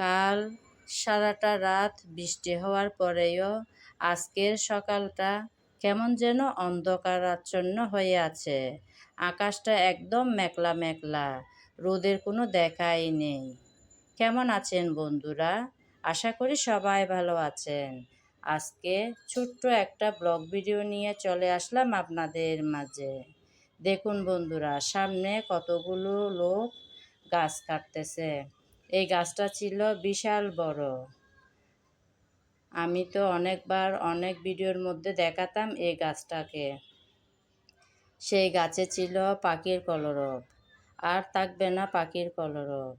কাল সারাটা রাত বৃষ্টি হওয়ার পরেও আজকের সকালটা কেমন যেন অন্ধকারাচ্ছন্ন হয়ে আছে। আকাশটা একদম মেঘলা মেঘলা, রোদের কোনো দেখাই নেই। কেমন আছেন বন্ধুরা? আশা করি সবাই ভালো আছেন। আজকে ছোট্ট একটা ব্লগ ভিডিও নিয়ে চলে আসলাম আপনাদের মাঝে। দেখুন বন্ধুরা, সামনে কতগুলো লোক গাছ কাটতেছে। এই গাছটা ছিল বিশাল বড়। আমি তো অনেকবার অনেক ভিডিওর মধ্যে দেখাতাম এই গাছটাকে। সেই গাছে ছিল পাখির কলরব। আর থাকবে না পাখির কলরব।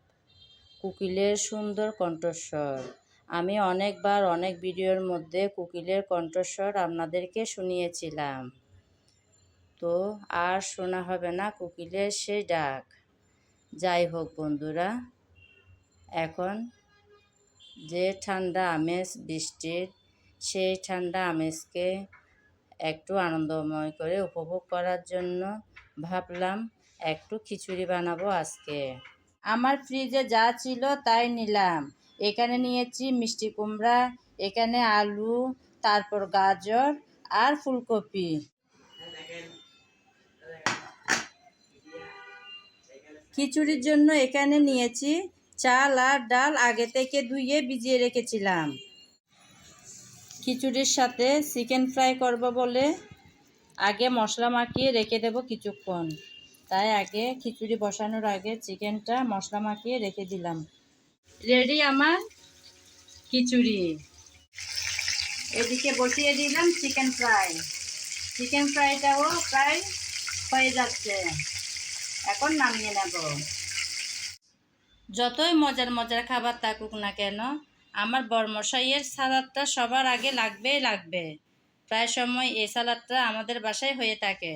কুকিলের সুন্দর কণ্ঠস্বর। আমি অনেকবার অনেক ভিডিওর মধ্যে কুকিলের কণ্ঠস্বর আপনাদেরকে শুনিয়েছিলাম। তো আর শোনা হবে না কুকিলের সেই ডাক। যাই হোক বন্ধুরা এখন যে ঠান্ডা আমেজ বৃষ্টির, সেই ঠান্ডা আমেজকে একটু আনন্দময় করে উপভোগ করার জন্য ভাবলাম একটু খিচুড়ি বানাবো আজকে। আমার ফ্রিজে যা ছিল তাই নিলাম। এখানে নিয়েছি মিষ্টি কুমড়া, এখানে আলু, তারপর গাজর আর ফুলকপি। খিচুড়ির জন্য এখানে নিয়েছি চাল আর ডাল আগে থেকে ধুয়ে ভিজিয়ে রেখেছিলাম। খিচুড়ির সাথে চিকেন ফ্রাই করব বলে আগে মশলা মাখিয়ে রেখে দেব কিছুক্ষণ। তাই আগে খিচুড়ি বসানোর আগে চিকেনটা মশলা মাখিয়ে রেখে দিলাম। রেডি আমার খিচুড়ি। এদিকে বসিয়ে দিলাম চিকেন ফ্রাই। চিকেন ফ্রাইটাও প্রায় হয়ে যাচ্ছে। এখন নামিয়ে নেব। যতই মজার মজার খাবার থাকুক না কেন, আমার বরমশাইয়ের সালাদটা সবার আগে লাগবেই লাগবে। প্রায় সময় এই সালাদটা আমাদের বাসায় হয়ে থাকে।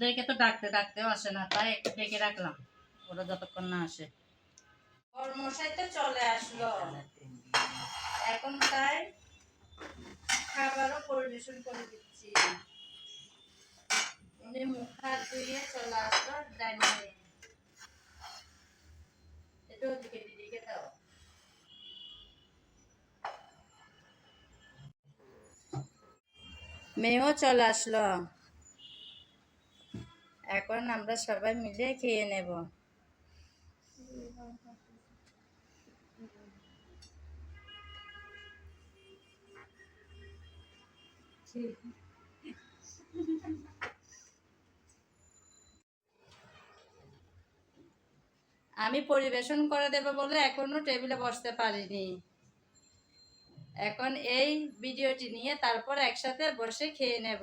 ওদেরকে তো ডাকতে ডাকতেও আসে না, তাই একটু ডেকে রাখলাম, ওরা যতক্ষণ না আসে। কর্মশাই তো চলে আসলো। এখন তাই খাবারও পরিবেশন করে দিচ্ছি। মুখ হাত ধুয়ে চলে আসলো দাও। মেয়েও চলে আসলো। এখন আমরা সবাই মিলে খেয়ে নেব। আমি পরিবেশন করে দেব বলে এখনও টেবিলে বসতে পারিনি। এখন এই ভিডিওটি নিয়ে তারপর একসাথে বসে খেয়ে নেব।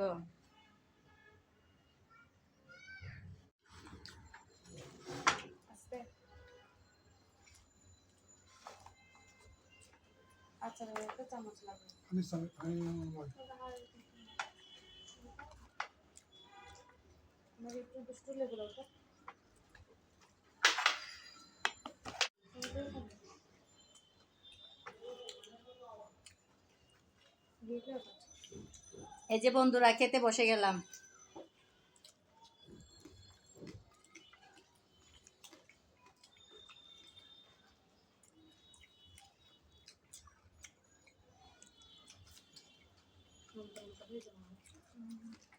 এই যে বন্ধুরা খেতে বসে গেলাম। बोलता है सभी जमाने